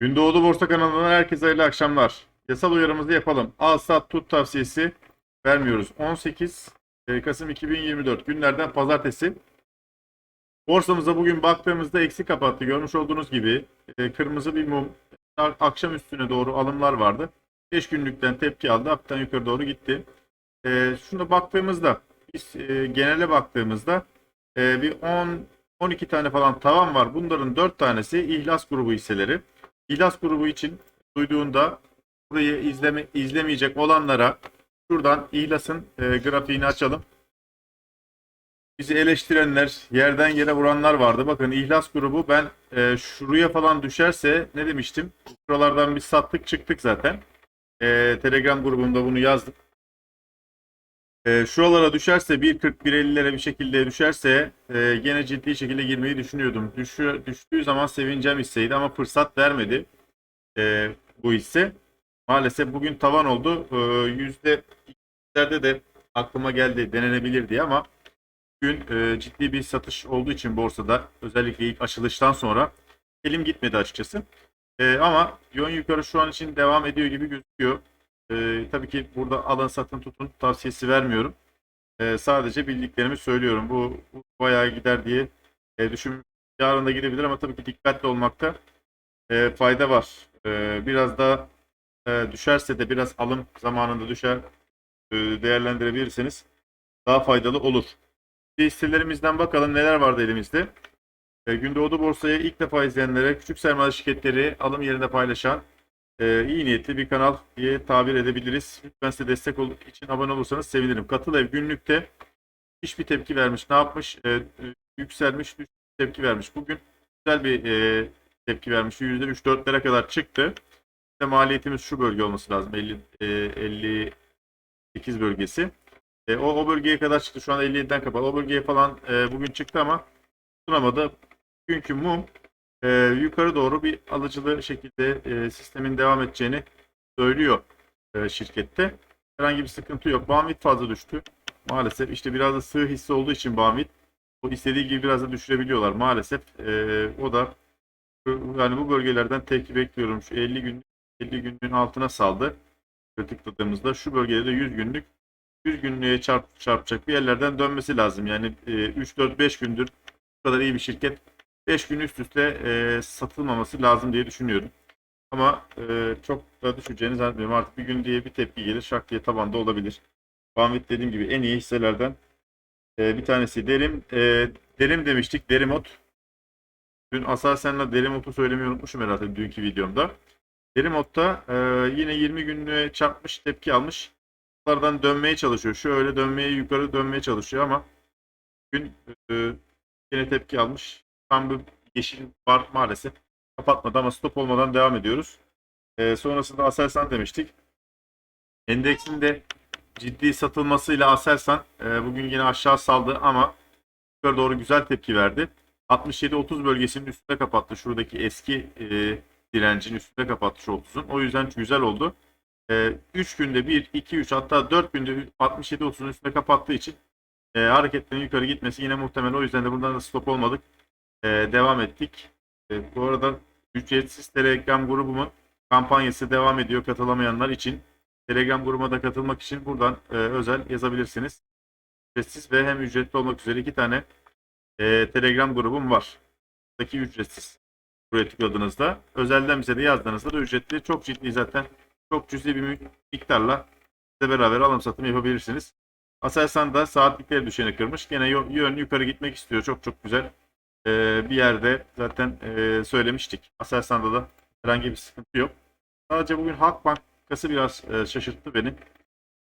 Gündoğdu Borsa kanalından herkese hayırlı akşamlar. Yasal uyarımızı yapalım. Al sat tut tavsiyesi vermiyoruz. 18 Kasım 2024 günlerden pazartesi. Borsamıza bugün baktığımızda eksi kapattı. Görmüş olduğunuz gibi e, kırmızı bir mum akşam üstüne doğru alımlar vardı. 5 günlükten tepki aldı. Hafiften yukarı doğru gitti. E, şuna baktığımızda biz e, genele baktığımızda e, bir 10 12 tane falan tavan var. Bunların 4 tanesi ihlas grubu hisseleri. İhlas grubu için duyduğunda burayı izleme, izlemeyecek olanlara şuradan İhlas'ın e, grafiğini açalım. Bizi eleştirenler, yerden yere vuranlar vardı. Bakın İhlas grubu ben e, şuraya falan düşerse ne demiştim? Şuralardan bir sattık çıktık zaten. E, Telegram grubunda bunu yazdım. E, şuralara düşerse 1.40-1.50'lere bir şekilde düşerse e, gene ciddi şekilde girmeyi düşünüyordum. Düşü, düştüğü zaman sevineceğim hisseydi ama fırsat vermedi e, bu hisse. Maalesef bugün tavan oldu. E, yüzde 2'lerde de aklıma geldi denenebilir diye ama bugün e, ciddi bir satış olduğu için borsada özellikle ilk açılıştan sonra elim gitmedi açıkçası. E, ama yön yukarı şu an için devam ediyor gibi gözüküyor. E, tabii ki burada alın satın tutun tavsiyesi vermiyorum. E, sadece bildiklerimi söylüyorum. Bu, bu bayağı gider diye e, düşün. Yarın da gidebilir ama tabii ki dikkatli olmakta e, fayda var. E, biraz daha e, düşerse de biraz alım zamanında düşer e, değerlendirebilirseniz daha faydalı olur. Hisselerimizden bakalım neler vardı elimizde. E, Gündoğdu borsaya ilk defa izleyenlere küçük sermaye şirketleri alım yerinde paylaşan e, iyi niyetli bir kanal diye tabir edebiliriz. Lütfen size destek ol için abone olursanız sevinirim. Katıl ev günlükte hiçbir tepki vermiş. Ne yapmış? E, e, yükselmiş, düşmüş, tepki vermiş. Bugün güzel bir e, tepki vermiş. %3-4'lere kadar çıktı. İşte maliyetimiz şu bölge olması lazım. 50, e, 58 bölgesi. E, o, o bölgeye kadar çıktı. Şu an 57'den kapalı. O bölgeye falan e, bugün çıktı ama tutunamadı. Bugünkü mum e, yukarı doğru bir alıcılı şekilde e, sistemin devam edeceğini söylüyor e, şirkette. Herhangi bir sıkıntı yok. Bamit fazla düştü. Maalesef işte biraz da sığ hisse olduğu için Bamit o istediği gibi biraz da düşürebiliyorlar. Maalesef e, o da yani bu bölgelerden tepki bekliyorum. Şu 50 gün 50 günlüğün altına saldı. Tıkladığımızda şu bölgede de 100 günlük 100 günlüğe çarp, çarpacak bir yerlerden dönmesi lazım. Yani e, 3-4-5 gündür bu kadar iyi bir şirket 5 gün üst üste e, satılmaması lazım diye düşünüyorum. Ama e, çok da düşeceğini zannetmiyorum. Artık bir gün diye bir tepki gelir. Şak diye tabanda olabilir. Banvit dediğim gibi en iyi hisselerden e, bir tanesi. Derim, e, derim demiştik. Derimot. Dün Aselsan'la Derimot'u söylemeyi unutmuşum herhalde dünkü videomda. Derimot'ta e, yine 20 günlüğe çarpmış, tepki almış. Bunlardan dönmeye çalışıyor. Şöyle dönmeye, yukarı dönmeye çalışıyor ama gün e, yine tepki almış. Tam bir yeşil var maalesef. Kapatmadı ama stop olmadan devam ediyoruz. E, sonrasında Aselsan demiştik. Endeksin de ciddi satılmasıyla Aselsan e, bugün yine aşağı saldı ama yukarı doğru güzel tepki verdi. 67-30 bölgesinin üstünde kapattı. Şuradaki eski e, direncin üstünde kapattı şu 30'un. O yüzden güzel oldu. 3 günde 1, 2, 3 hatta 4 günde 67-30'un üstünde kapattığı için e, hareketlerin yukarı gitmesi yine muhtemel. O yüzden de buradan da stop olmadık. E, devam ettik. E, bu arada ücretsiz Telegram grubumun kampanyası devam ediyor katılamayanlar için. Telegram grubuma da katılmak için buradan e, özel yazabilirsiniz. Ücretsiz ve hem ücretli olmak üzere iki tane e, Telegram grubum var. Buradaki ücretsiz. Buraya tıkladığınızda. Özelden bize de yazdığınızda da ücretli. Çok ciddi zaten. Çok cüzi bir miktarla size beraber alım satım yapabilirsiniz. Aselsan da saatlikleri düşeni kırmış. Gene yön yukarı gitmek istiyor. Çok çok güzel e, bir yerde zaten e, söylemiştik. Aselsan'da da herhangi bir sıkıntı yok. Sadece bugün Halk Bankası biraz e, şaşırttı beni.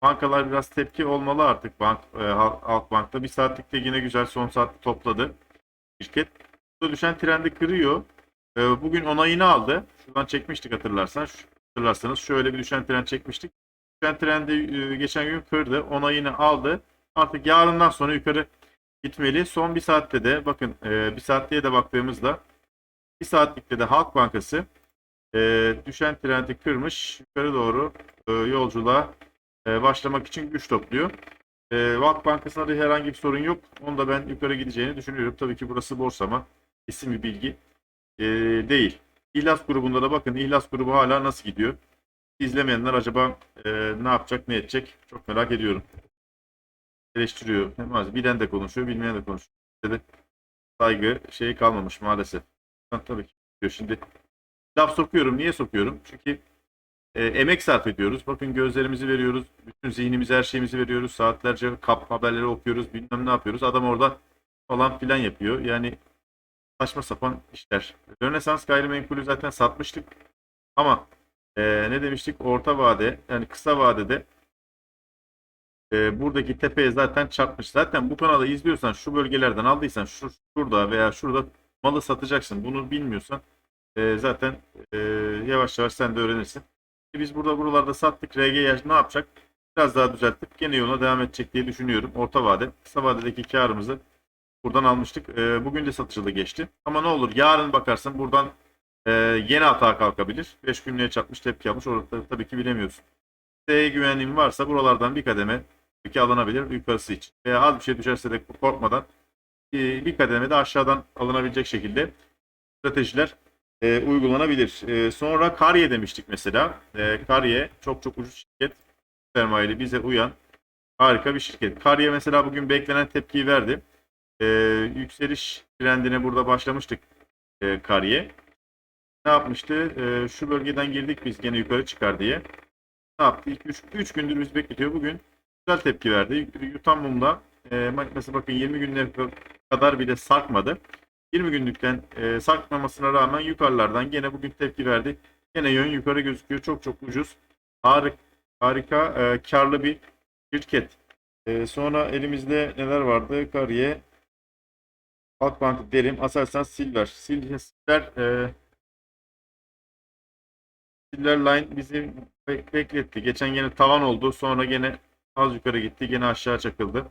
Bankalar biraz tepki olmalı artık bank e, Halk Bank'ta. Bir saatlikte yine güzel son saat topladı şirket. Burada düşen trendi kırıyor. E, bugün onayını aldı. Şuradan çekmiştik hatırlarsan. Hatırlarsanız şöyle bir düşen trend çekmiştik. Düşen trendi e, geçen gün kırdı. Onayını aldı. Artık yarından sonra yukarı gitmeli. Son bir saatte de bakın e, bir saatliğe de baktığımızda bir saatlikte de Halk Bankası e, düşen trendi kırmış. Yukarı doğru e, yolculuğa e, başlamak için güç topluyor. E, Halk Bankası'nda da herhangi bir sorun yok. Onu da ben yukarı gideceğini düşünüyorum. Tabii ki burası borsa ama isim bir bilgi e, değil. İhlas grubunda da bakın İhlas grubu hala nasıl gidiyor? İzlemeyenler acaba e, ne yapacak, ne edecek? Çok merak ediyorum. Eleştiriyor. Az bilen de konuşuyor, bilmeyen de konuşuyor. İşte de saygı şeyi kalmamış maalesef. Ben tabii ki diyor şimdi. Laf sokuyorum. Niye sokuyorum? Çünkü e, emek sarf ediyoruz. Bakın gözlerimizi veriyoruz. Bütün zihnimizi, her şeyimizi veriyoruz. Saatlerce kap haberleri okuyoruz. Bilmem ne yapıyoruz. Adam orada falan filan yapıyor. Yani saçma sapan işler. Rönesans gayrimenkulü zaten satmıştık. Ama e, ne demiştik? Orta vade yani kısa vadede e, buradaki tepeye zaten çarpmış. Zaten bu kanalı izliyorsan şu bölgelerden aldıysan şu şurada veya şurada malı satacaksın. Bunu bilmiyorsan e, zaten e, yavaş yavaş sen de öğrenirsin. E, Biz burada buralarda sattık. RG ne yapacak? Biraz daha düzeltip gene yoluna devam edecek diye düşünüyorum. Orta vade. Kısa vadedeki karımızı buradan almıştık. E, bugün de satışa da geçti. Ama ne olur yarın bakarsın buradan e, yeni hata kalkabilir. 5 günlüğe çarpmış tepki almış. Orada tabii ki bilemiyorsun. S'ye güvenliğin varsa buralardan bir kademe ki alınabilir yukarısı için. Veya az bir şey düşerse de korkmadan e, bir kademe de aşağıdan alınabilecek şekilde stratejiler e, uygulanabilir. E, sonra Karye demiştik mesela. E, Karye çok çok ucuz şirket. Sermayeli bize uyan harika bir şirket. Karye mesela bugün beklenen tepkiyi verdi. E, yükseliş trendine burada başlamıştık e, Karye. Ne yapmıştı? E, şu bölgeden girdik biz gene yukarı çıkar diye. Ne yaptı? 3 gündür biz bekletiyor. Bugün güzel tepki verdi. Yutan mumda e, makinesi bakın 20 günlere kadar bile sarkmadı. 20 günlükten e, sarkmamasına rağmen yukarılardan gene bugün tepki verdi. Gene yön yukarı gözüküyor. Çok çok ucuz. Harika, harika e, karlı bir şirket. E, sonra elimizde neler vardı? Kariye, Halkbank, Derim, Aselsan, Silver. Sil- Silver, e, Silver Line bizi bek- bekletti. Geçen gene tavan oldu. Sonra gene az yukarı gitti. Gene aşağı çakıldı.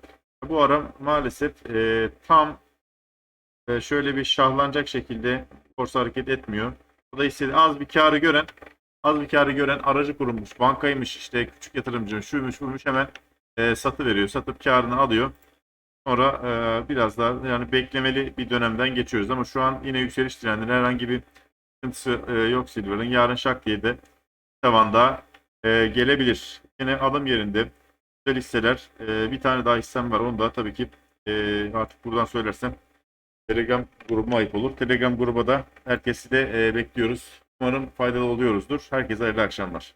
Bu ara maalesef e, tam e, şöyle bir şahlanacak şekilde borsa hareket etmiyor. Dolayısıyla az bir karı gören az bir karı gören aracı kurulmuş, bankaymış işte küçük yatırımcı, şuymuş buymuş hemen e, satı veriyor. Satıp karını alıyor. Sonra e, biraz daha yani beklemeli bir dönemden geçiyoruz ama şu an yine yükseliş trendinde herhangi bir sıkıntısı e, yok Silver'ın. Yarın şak diye de tavanda e, gelebilir. Yine alım yerinde güzel hisseler. E, bir tane daha hissem var. Onu da tabii ki e, artık buradan söylersem Telegram grubuma ayıp olur. Telegram gruba da herkesi de e, bekliyoruz. Umarım faydalı oluyoruzdur. Herkese hayırlı akşamlar.